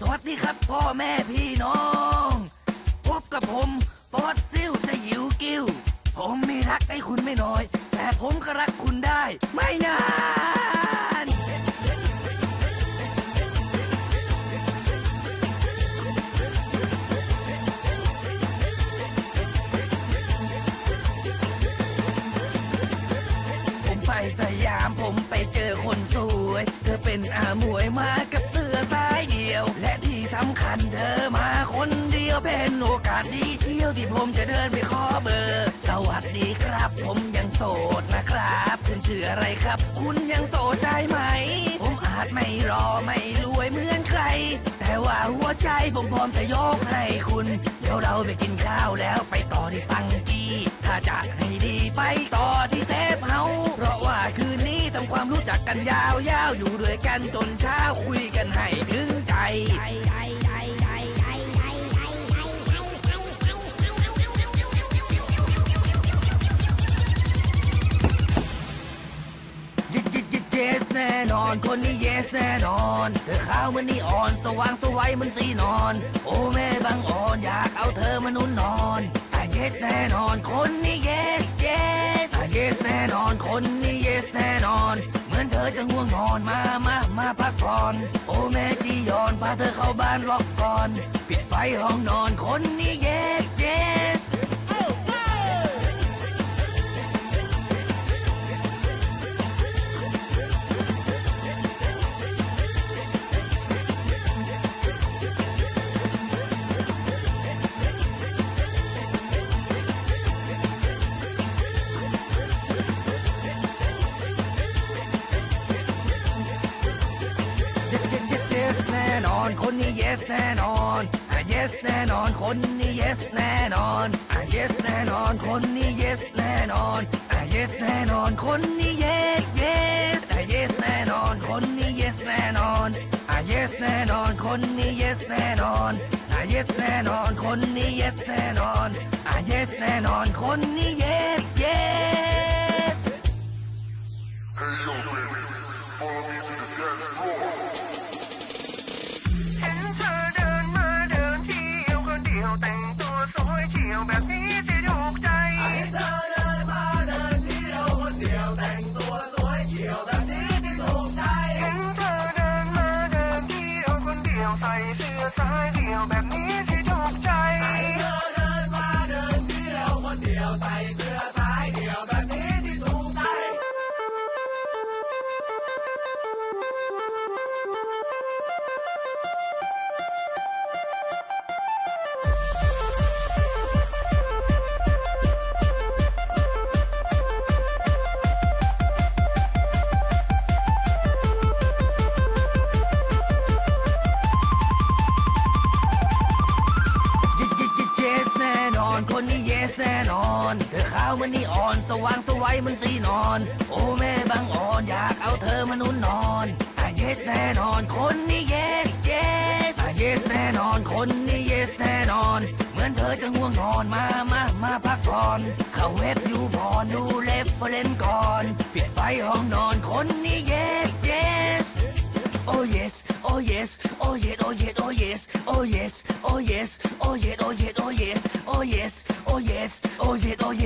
สวัสดีครับพ่อแม่พี่น้อง พบกับผมปอดซิ่วจะหิวกิ้ว ผมมีรักให้คุณไม่น้อย แต่ผมก็รักคุณได้ ไม่นานผมไปสยามผม คนเป็นโอกาสดีเชี่ยวที่ผมจะเดินไปขอเบอร์ สวัสดีครับ ผมยังโสดนะครับคุณชื่ออะไรครับ คุณยังโสดใจไหม ผมอาจไม่รอไม่รวยเหมือนใคร แต่ว่าหัวใจผมพร้อมจะยกให้คุณ เดี๋ยวเราไปกินข้าวแล้วไปต่อที่ฟังกี้ถ้าจะให้ดีไปต่อที่เทปเฮาเพราะว่าคืนนี้ทำความรู้จักกันยาวๆอยู่ด้วยกันจนเช้าคุยกันให้ถึงใจ แน่นอน คนนี้เยสแน่นอน เธอขาวเหมันนี่อ่อน สว่างสวัยเหมันสีนอน โอ้แม่บางอ่อนอยากเอาเธอมานุ่นนอน แต่เยสแน่นอน คนนี้เยสเยสแต่เยสแน่นอน คนนี้เยสแน่นอน เหมือนเธอจะง่วงนอนมา มา มาพักผ่อน โอ้แม่จียอนพาเธอเข้าบ้านล็อกก่อน ปิดไฟห้องนอน คนนี้เยสเยส คนนี้ yes แน่นอน yes แน่นอน คนนี้ yes แน่นอน yes แน่นอน คนนี้ yes แน่นอน yes แน่นอน คนนี้ yes yes yes แน่นอน คนนี้ yes แน่นอน yes แน่นอน คนนี้ yes แน่นอน yes แน่นอน คนนี้ yes แน่นอน yes แน่นอน คนนี้ yes yes แต่งตัวสวยเฉียวแบบนี้สิถูกใจเธอเดินมาเดินเที่ยวคนเดียวแต่งตัวสวยเฉียวแบบนี้สิถูกใจเห็นเธอเดินมาเดินเที่ยวคนเดียวใส่เสื้อสายเดี่ยวแบบนี้ น่นอนคนนี้ yes แน่นอน เธอขาวเหมันนี่อ่อน สว่างสวัยเหมันสีนอน โอ้แม่บางอ่อนอยากเอาเธอมานุ่นนอนอะ yes แน่นอน คนนี้ yes yes อะ yes แน่นอน คนนี้ yes แน่นอน เหมือนเธอจะง่วงนอนมามามาพักผ่อนเข้าเว็บยูพอนดูเล็บเฟรนก่อนปิดไฟห้องนอนคนนี้ yes yes Oh yes, oh yes, oh yes, oh yes, oh yes, oh yes, oh yes, oh yes, oh yes, yes, oh yes, oh yes, oh,